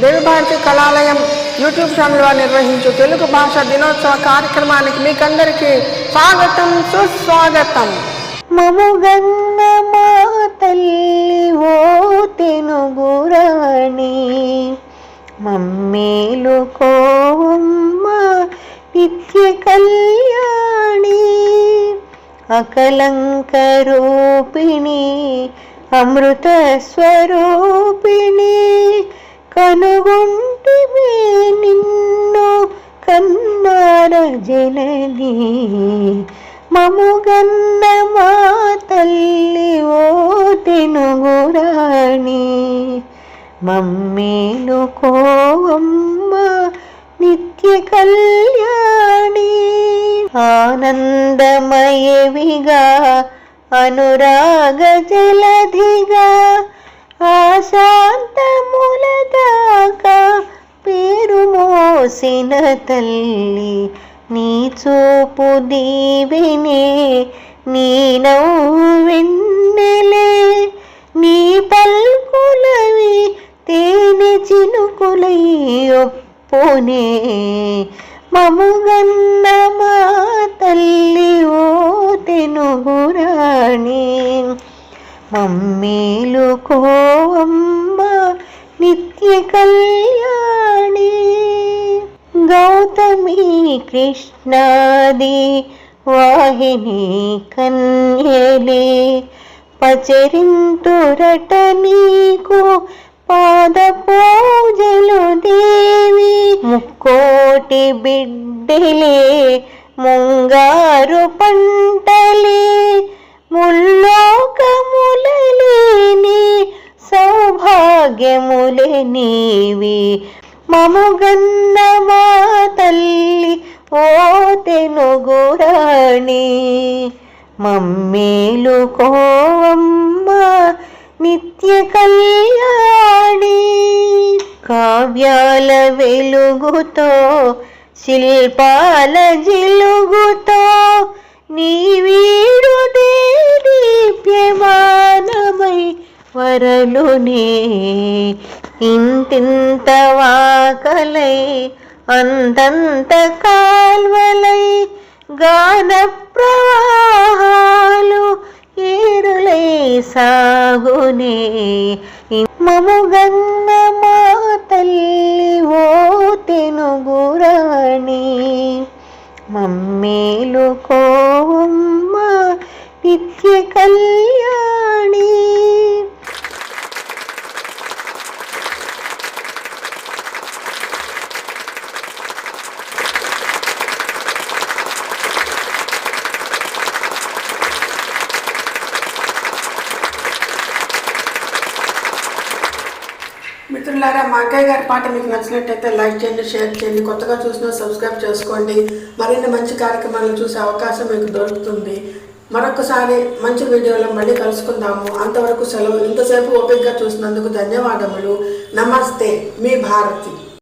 దేవిభారతి కళాలయం YouTube channel వారు నిర్వహించు తెలుగు భాష దినోత్సవ కార్యక్రమానికి మీకందరికీ స్వాగతం సుస్వాగతం. మముగన్న మా తల్లి ఓ తెనుగురాణి మమ్మేలు కోమ్మ నిత్య కళ్యాణి అకలంక రూపిణి అమృత స్వరూపిణి కనుగొంటిమే నిన్ను కన్నార జనని మముగన్న మా తల్లి ఓ తెనుగురాణి మమ్మీలు కోవమ్మ నిత్య కళ్యాణి ఆనందమయవిగా అనురాగ జలధిగా ఆశాంతము చేసిన తల్లి నీ చూపు దీవినే నీ నవ్వెన్నెలే నీ పల్కులవి తేనె చినుకులై ఒప్పునే మముగన్న మా తల్లి ఓ తెనుగురాణి మమ్మీలు కోవమ్మ నిత్య కళ్యాణి. గౌతమి కృష్ణాది వాహిని కన్యలే పచరింతురట నీకు పాద పూజలు దేవి ముక్కోటి బిడ్డలే ముంగారు పంటలే ముల్లోకములలేని సౌభాగ్యములే నీవి మముగన్న మా తల్లి ఓ తెనుగురాణి మమ్మేలు కోవమ్మ నిత్య కళ్యాణి కావ్యాల వెలుగుతో శిల్పాల జిలుగుతో నీ వీడు దీప్యమానమై వరలునే ఇంతింత వాకలై అంతంత కాల్వలై గాన ప్రవాహాలు ఏడులై సాగునే. మముగన్న మా తల్లి ఓ తెనుగురాణి మమ్మేలు కోవమ్మ నిత్య కళ్యాణ మిత్రులారా మా అక్కయ్య గారి పాట మీకు నచ్చినట్టయితే లైక్ చేయండి షేర్ చేయండి కొత్తగా చూసినా సబ్స్క్రైబ్ చేసుకోండి. మరిన్ని మంచి కార్యక్రమాలు చూసే అవకాశం మీకు దొరుకుతుంది. మరొకసారి మంచి వీడియోలో మళ్ళీ కలుసుకుందాము. అంతవరకు సెలవు. ఇంతసేపు ఓపికగా చూసినందుకు ధన్యవాదములు. నమస్తే. మీ భారతి.